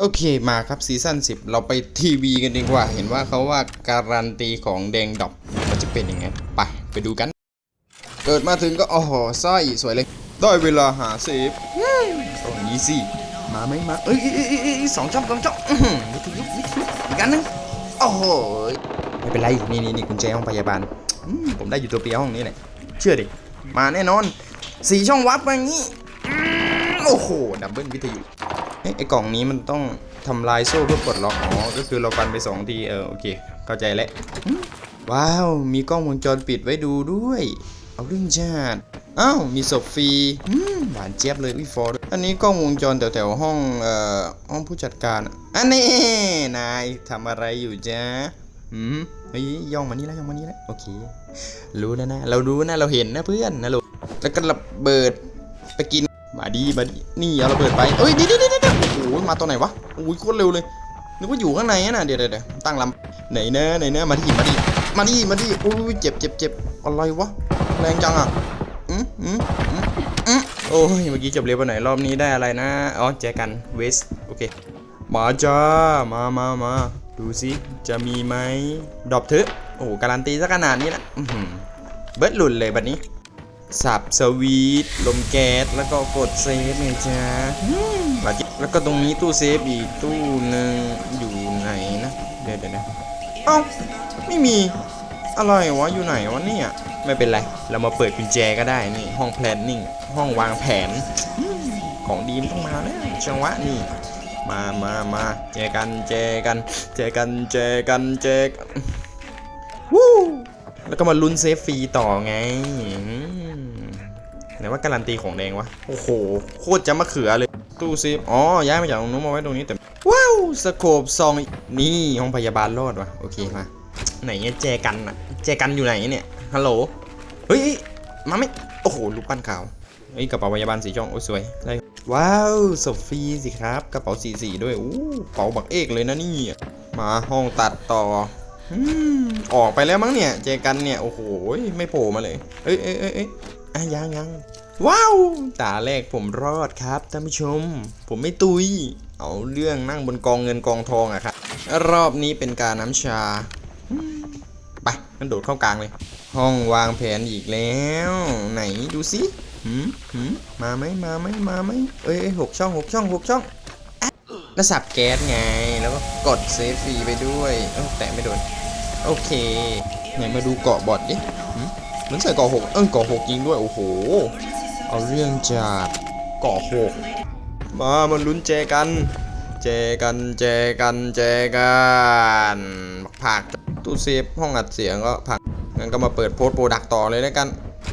โอเคมาครับซีซั่น10 เราไปทีวีกันดีกว่า เห็นว่าเขาว่าการันตีของแดงดอกมันจะเป็นยังไงไปไปดูกัน เกิดมาถึงก็โอ้โหสร้อยสวยเลย ได้เวลาหาเซฟตรงนี้สิมาไหมมาเอ้ยสองช่องสองช่องอื้อหือวิทยุวิทยุอีกอันหนึงโอ้โหไม่เป็นไรนี่นี่นี่กุญแจห้องพยาบาลผมได้อยู่ตัวเปียห้องนี้แหละเชื่อดิมาแน่นอนสี่ช่องวับมาอย่างนี้โอ้โหดับเบิลวิทยุ เอ๊ะไอ้กล่องนี้มันต้องทำลายโซ่เพื่อปลดล็อกอ๋อก็คือเราฟันไปสองทีเออโอเค เข้าใจแล้วว้าว มีกล้องวงจรปิดไว้ดูด้วย เอาเรื่องชาติอ้าวมีศพฟรีหวานเจี๊ยบเลยวิฟอร์อันนี้กล้องวงจรแถวๆห้องเอ่อห้องผู้จัดการอันนี้นายทำอะไรอยู่จ๊ะอืมเฮ้ยย่องมานี่แล้วย่องมานี่แล้วโอเค รู้แล้วนะ เรารู้นะเราเห็นนะเพื่อนนะลูกแล้วก็ระเบิดไปกินมาดีมาดีนี่เอาระเบิดไปเอ้ยดี๋ยวเดี๋ยวเดี๋ มาตัวไหนวะโอ้ยโคตรเร็วเลยนึกว่าอยู่ข้างในอะนะเดี๋ยวเดี๋ยวตั้งลำไหนเนอะไหนเนอะมาดิมาดิมาดิมาดิโอ้ยเจ็บเจ็บเจ็บอะไรวะแรงจังอะอืมอืมอืมอืมโอ้ยเมื่อกี้จบเร็วไปหน่อยรอบนี้ได้อะไรนะอ๋อแจกันเวสโอเคมาจ้ามามามาดูสิจะมีไหมดรอปเถอะโอ้การันตีซะขนาดนี้นะเบิร์ดหลุดเลยบัดนี้ สับสวีทลมแก๊สแล้วก็กดเซฟไงจ๊ะอืมบัดนี้แล้วก็ตรงนี้ตู้เซฟอีกตู้หนึ่งอยู่ไหนนะเดี๋ยวเดี๋ยวนะเอ้าไม่มีอะไรวะอยู่ไหนวะเนี่ยไม่เป็นไร เรามาเปิดกุญแจก็ได้นี่ห้องแพลนนิ่งห้องวางแผนอืมของดีมนต้องมาแล้วจังหวะนี่มามามาเจอกันเจอกันเจอกันเจอกันเจอกันวู้แล้วก็มาลุ้นเซฟฟรีต่อไงอืม ไหนว่าการันตีของแดงวะ โอ้โห โคตรจะมะเขือเลย ตู้ซฟอ๋อ ย้ายมาจากตรงนู้นมาไว้ตรงนี้แต่ ว้าวสโคปซองนี่ห้องพยาบาลรอดวะโอเคมา ไหนเนี่ยแจกันอะแจกันอยู่ไหนเนี่ย ฮัลโหล เฮ้ย มาไม่โอ้โห ลูกปั้นขาวเฮ้ยกระเป๋าพยาบาลสีช่อง โอ้ยสวยได้ว้าวสฟรีสิครับ กระเป๋าสีสีด้วยอู้เป๋าบักเอกเลยนะนี่ มาห้องตัดต่ออออกไปแล้วมั้งเนี่ย เจอกันเนี่ย โอ้โห ไม่โผล่มาเลย เอ้ยเอ้ยเอ้ย อะยังยังว้าวตาแรกผมรอดครับท่านผู้ชม ผมไม่ตุย เอาเรื่องนั่งบนกองเงินกองทองอะครับรอบนี้เป็นการน้ำชาไปงั้นโดดเข้ากลางเลย ห้องวางแผนอีกแล้ว ไหนดูสิหืมหืมมาไหมมาไหมมาไหมเอ้ยหกช่องหกช่องหกช่องแล้วสับแก๊สไงแล้วก็กดเซฟฟรีไปด้วยเอ้แตะไม่โดน โอเคไหนมาดูเกาะบอดดิ เหมันใส่เกาะหกเอ้ยเกาะหกจริงด้วยโอ้โห เอาเรื่องจากเกาะหกมามันลุ้นเจกันเจกันเจกันเจกันผักตู้เซฟห้องอัดเสียงก็ผักงั้นก็มาเปิดโพสต์โปรดักต่อเลยแล้วกัน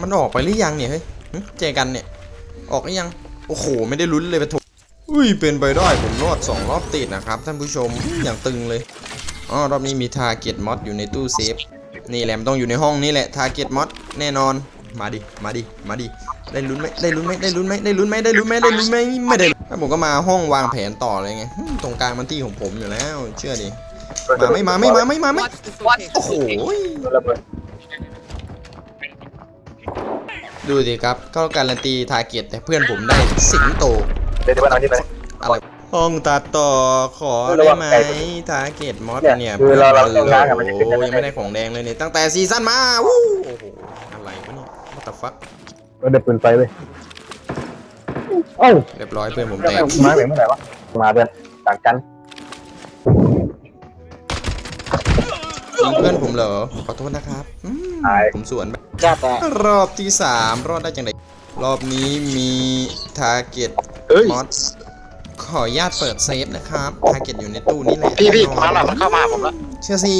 มันออกไปหรือยังเนี่ยเฮ้ยหึเจกันเนี่ยออกหรือยังโอ้โห ไม่ได้ลุ้นเลยไปะโถอุ้ยเป็นไปได้ผมรอดสองรอบติดนะครับท่านผู้ชมอย่างตึงเลยอ๋อรอบนี้มีทาเก็ตมอดอยู่ในตู้เซฟ นี่แหละมันต้องอยู่ในห้องนี้แหละทาร์เก็ตมอดแน่นอน มาดิ มาดิ มาดิ ได้ลุ้นไหมได้ลุ้นไหมได้ลุ้นไหมได้ลุ้นไหมได้ลุ้นไหมได้ลุ้นไหมไม่ได้แล้วผมก็มาห้องวางแผนต่อเลยไง ตรงกลางมันที่ของผมอยู่แล้ว เชื่อดิ มาไม่มาไม่มาไม่มาไม่ โอ้โห ดูสิครับ เขาการันตีทาร์เก็ตแต่เพื่อนผมได้สิงโต เดี๋ยวที่บ้านอานี่ไปอะไร ห้องตัดต่อขอระได้วังไหมไก่ทาร์เก็ตมอสเนี่ยเนี่ยคือเราเราโอ้ทำงานกับมันจะขึ้นโหได้ยังไม่ได้ของแดงเลยเนี่ยตั้งแต่ซีซั่นมาวู้โอ้โหอะไรวะเนี่ย what the fuck เราเด็ดปืนไฟเลยเอ้าเรียบร้อยเพื่อนผมจะแตกมาไหนเมื่อไหร่วะมาเดือนต่างกันยิงเพื่อนผมเหรอขอโทษนะครับอืมตายผมสวนไปจ้าแต่รอบที่สามรอดได้จังไดรอบนี้มีทาร์เก็ตเฮ้ยมอส ขออนุญาตเปิดเซฟนะครับทาร์เก็ตอยู่ในตู้นี่แหละพี่พี่แน่นอนมาหน่อยมันเข้ามาหาผมแล้วเชื่อสิ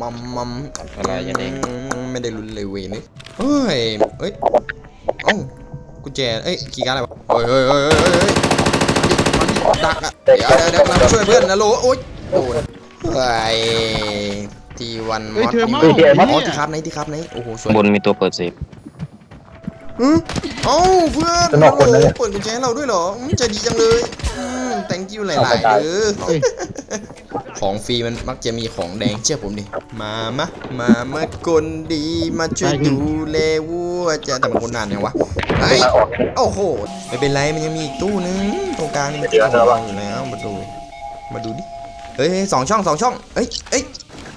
มัมมัมอะไรอย่าเด้งไม่ได้รุนเลยเวยเลยเฮ้ยเอ้ยเอ้ากุญแจเอ้ยกี่การอะไรวะเฮ้ยเฮ้ยเฮ้ยเฮ้ยเฮ้ยเฮ้ยมันดักอะเดี๋ยวเดี๋ยวเดี๋ยวกำลังช่วยเพื่อนนะโหลโอ๊ยโดนเฮ้ยทีวันมเฮ้ยอสเธอมาเฮ้ยเธอมา อ๋อที่ครับไหนที่ครับไหนโอ้โหสวยบนมีตัวเปิดเซฟ หึเอ้าเพื่อนสนุกคนนะเนี่ย เปิดกุญแจให้เราด้วยเหรออืมใจดีจังเลยอืม thank you หลายๆเด้อของฟรีมันมักจะมีของแดงเชื่อผมดิ มามะ มามาคนดีมาช่วยดูแลวัวจะแต่มันคนนานยังวะไอ้ยทางออกเนี่ย โอ้โห ไม่เป็นไรมันยังมีอีกตู้นึงตรงกลางนี่มันที่ของวางอยู่แล้วมาดูมาดูดิเฮ้ยเฮ้ยสองช่องสองช่องเอ้ยเอ้ย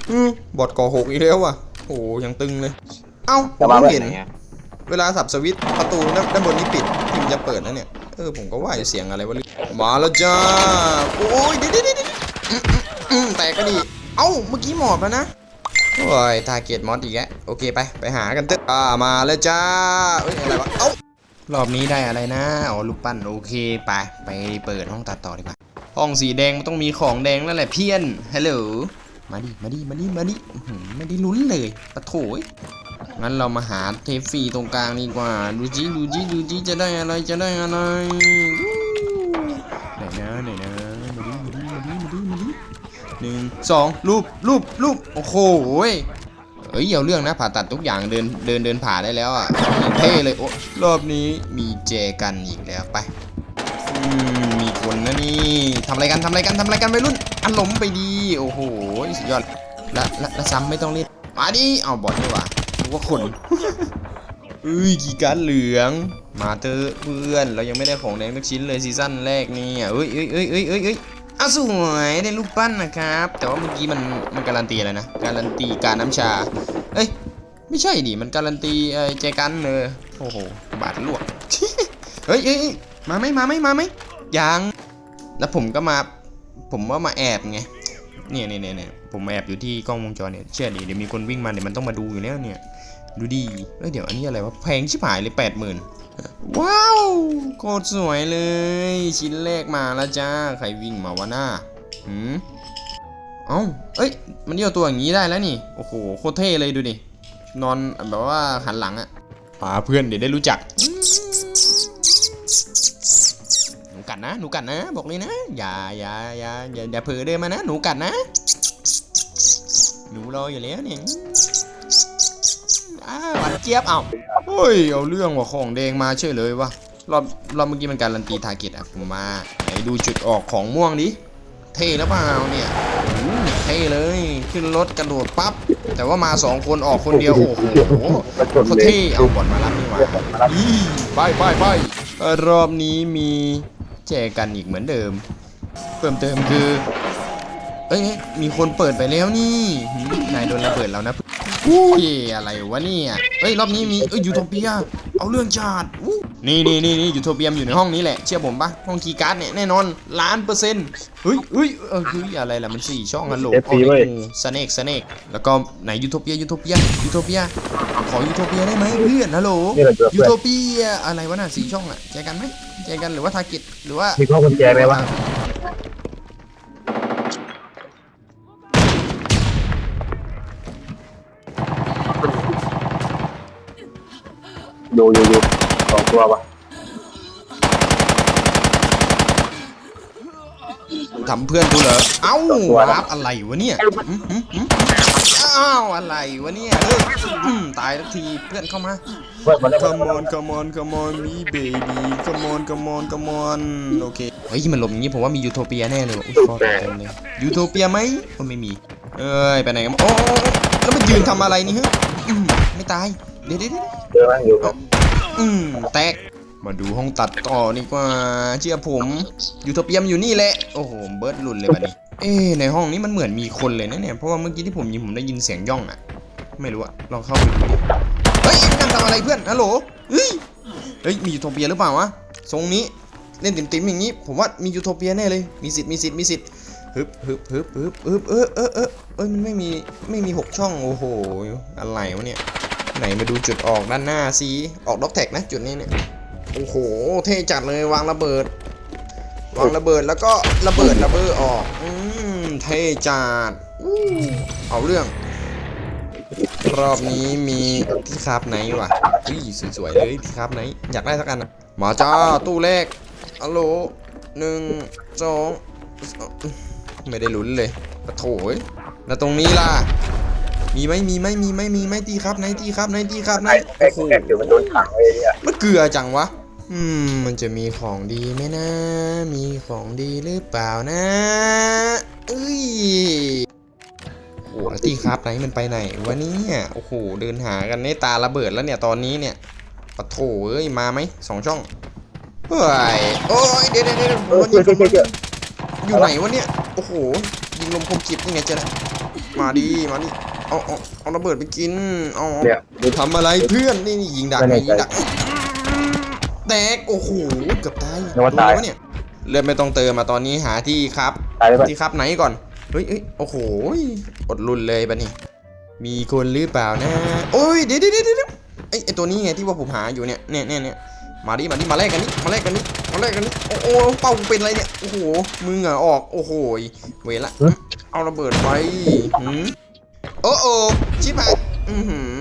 อืมบอดก่อหกอีกแล้วว่ะโอ้โหยังตึงเลย เอ้าผมไม่เห็น เวลาสับสวิตช์ประตูด้านบนนี้ปิดที่มันจะเปิดนะเนี่ย เออผมก็ว่าอยู่เสียงอะไรวะมาแล้วจ้า โอ้ยดี๋ยวเดี๋ยวเดี๋ยวเดี๋ยวอืมอืมอืมแตกก็ดี เอ้าเมื่อกี้หมอบแล้วนะโอ้ยทาเกตมอสอีกแล้วโอเคไปไปหากันเถอะอ่ามาแล้วจ้าเอ้ยอะไรวะ เอ้ารอบนี้ได้อะไรนะอ๋อลูกปั้นโอเคไปไปเปิดห้องตัดต่อดีกว่า ห้องสีแดงมันต้องมีของแดงแล้วแหละเพี้ยนฮัลโหลมาดิมาดิมาดิมาดิไม่ได้ลุ้นเลยปะโถย งั้นเรามาหาเทปฟรีตรงกลางดีกว่า ดูจิดูจิดูจิจะได้อะไรจะได้อะไรไหนนะไหนนะมาดิมาดิมาดิมาดิมาดิหนึ่งสองรูปรูปรูปโอ้โหเอ้ยเอาเรื่องนะผ่าตัดทุกอย่างเดินเดินเดินผ่าได้แล้วอะเท่เลยโอ้รอบนี้มีเจกันอีกแล้วไปมีคนนะนี่ทำอะไรกันทำอะไรกันทำอะไรกันไปรุ่นอันหลมไปดี โอ้โหสุดยอดและและซ้ำไม่ต้องเล่นมาดิเอาบอดดีกว่า ว่าคนเอ้ยกี่การเหลือง มาเถอะเพื่อน เรายังไม่ได้ของแดงสักชิ้นเลยซีซั่นแรกเนี่ยเอ้ยเอ้ยเอ้ยเอ้ยเอ้ยเอ้ยอะสวยได้รูปปั้นนะครับ แต่ว่าเมื่อกี้มันมันการันตีอะไรนะ การันตีการน้ำชา เอ้ยไม่ใช่ดิมันการันตีไอ้แจกันเลยโอ้โหบาดลวกเฮ้ยเอ้ยมาไหมมาไหมมาไหมยังแล้วผมก็มาผมว่ามาแอบไงเนี่ยเนี่ยเนี่ยผมแอบอยู่ที่กล้องวงจรเนี่ยเชื่อดิเดี๋ยวมีคนวิ่งมาเดี๋ยวมันต้องมาดูอยู่แล้วเนี่ย ดูดีเอ้ยเดี๋ยวอันนี้อะไรวะแพงชิบหายเลยแปดหมื่นว้าวโคตรสวยเลย ชิ้นแรกมาแล้วจ้า ใครวิ่งมาวะหน้าหืมเอ้าเอ้ย มันเดี่ยวตัวอย่างนี้ได้แล้วนี่ โอ้โห โคตรเท่เลยดูดิ นอนแบบว่าหันหลังอะหาเพื่อนเดี๋ยวได้รู้จัก หนูกัดนะ หนูกัดนะ บอกเลยนะ อย่าอย่าอย่าอย่าอย่าเผลอเดินมานะ หนูกัดนะ หนูรออยู่แล้วเนี่ย อ้าวหวานเจี๊ยบเอาเฮ้ยเอาเรื่องว่าของแดงมาเฉยเลยวะรอบรอบเมื่อกี้มันการันตีทาร์เก็ตอะผมมาไหนดูจุดออกของม่วงดิเท่แล้วเปล่าเนี่ยเท่เลยขึ้นรถกระโดดปั๊บแต่ว่ามาสองคนออกคนเดียวโอ้โหโคตรเลยเท่เอาบอลมารับนี่หว่าอีไปไปไปรอบนี้มีแจกันอีกเหมือนเดิม เพิ่มเติมคือเอ้ยมีคนเปิดไปแล้วนี่นายโดนระเบิดแล้วนะ อุ้ยอะไรวะเนี่ยเอ้ยรอบนี้มีเอ้ยยูโทเปีย เอาเรื่องชาติอู้นี่นี่นี่นี่ยูโทเปียมอยู่ในห้องนี้แหละเชื่อผมปะห้องคีย์การ์ดเนี่ยแน่นอนล้านเปอร์เซ็นต์เฮ้ยเฮ้ยเออเฮ้ยอะไรล่ะมันสี่ช่องฮัลโหลเอฟซีเว้ย สเนกสเนกแล้วก็ไหนยูโทเปียยูโทเปียยูโทเปียขอยูโทเปียได้ไหมเพื่อนฮัลโหลนี่เราเจอยูเพื่อนโทเปียอะไรวะน่ะสี่ช่องอะแจกันไหมแจกันหรือว่าทาร์เก็ตหรือว่า มีข้อกุญแจไหมวะ ดูอยู่อยู่สองตัวปะทำเพื่อนกูเหรอ เอ้ารับอะไรวะเนี่ยหืมหืมหืมอ้าวอะไรวะเนี่ยเลิกอืมตายทักทีเพื่อนเข้ามาเพื่อนมันได้ Come on come on come on me baby come on come on come on โอเค เฮ้ยมันหลบอย่างนี้ผมว่ามียูโทเปียแน่เลยว่ะอุ้ยฟอร์เต็มเลยยูโทเปียไหมก็ไม่มี เอ้ยไปไหนกันโอ้โอ้โอ้แล้วมันยืนทำอะไรนี่ฮะอืมไม่ตาย เดี๋ยวเดี๋ยวเดี๋ยวเจอมั้ยอยู่ครับอืมแตก มาดูห้องตัดต่อดีกว่า เชื่อผมยูโทเปียมอยู่นี่แหละ โอ้โห เบิร์ดหลุนเลยบัดนี้ เอ๊ะในห้องนี้มันเหมือนมีคนเลยนะเนี่ย เพราะว่าเมื่อกี้ที่ผมยิงผมได้ยินเสียงย่องอะไม่รู้อะลองเข้าไปดูดิเฮ้ยนั่งทำอะไรเพื่อน ฮัลโหล เฮ้ย เฮ้ย มียูโทเปียหรือเปล่าวะ ทรงนี้เล่นติ่มๆอย่างนี้ ผมว่ามียูโทเปียแน่เลย มีสิทธิ์ มีสิทธิ์ มีสิทธิ์ฮึบฮึบฮึบฮึบฮึบเออเออเออเอ้ยมันไม่มี ไม่มีหกช่อง โอ้โห อะไรวะเนี่ย ไหนมาดูจุดออกด้านหน้าสิออกด็อกแท็กนะจุดนี้เนี่ยโอ้โหเท่จัดเลยวางระเบิด วางระเบิดแล้วก็ระเบิดระเบิดออกอืมเท่จัดอเอาเรื่อง รอบนี้มีที่คราบไหนวะอุ้ยสวยๆเลยที่คราบไหนอยากได้สักอันอะมาจ้าตู้แรกอัลโหลหนึ่งสองไม่ได้ลุ้นเลยปะโถยแล้วตรงนี้ล่ะ มีไหมมีไหมมีไหมมีไหมตีครับไหนตีครับไหนตีครับไหนไอ้โอ้โหแกเดี๋ยวมันโดนขังไว้เนี่ยมันเกลือจังวะ อืม มันจะมีของดีไหมนะ มีของดีหรือเปล่านะเอ้ยโอ้แล้วที่ครับไหนมันไปไหนวะเนี่ยโอ้โหเดินหากันในตาระเบิดแล้วเนี่ยตอนนี้เนี่ยปะโถเอ้ยมาไหมสองช่องเฮ้ยโอ้ยเดี๋ยวเดี๋ยวเดี๋ยวเออโดนยิงเดี๋ยวเดี๋ยวอยู่ไหนวะเนี่ยโอ้โหยิงลมคมกิบยังไงเจ๊ะมาดีมาดิ เอาเอาเอาระเบิดไปกิน เอาเนี่ยดูทำอะไรเพื่อนนี่นี่ยิงดักไม่แน่ยิงใจดักแตกโอ้โหเกือบตายนึกว่าตายโดนแล้วเนี่ยเลือดไม่ต้องเติมมาตอนนี้หาที่ครับตายไปก่อนที่ครับไหนก่อนเฮ้ยเฮ้ยโอ้โหอดรุนเลยปะนี่มีคนหรือเปล่านะโอ้ยเดี๋ยวเดี๋ยวเดี๋ยวเดี๋ยวไอไอตัวนี้ไงที่ว่าผมหาอยู่เนี่ยเนี่ยเนี่ยเนี่ยมาดิมาดิมาแลกกันนี่มาแลกกันนี่มาแลกกันนี่โอ้โหเป้ากูเป็นอะไรเนี่ยโอ้โหมึงเหงื่อออกโอ้โหเวละเอาระเบิดไปหืม โอ้โอ้ชิบหายอือหือ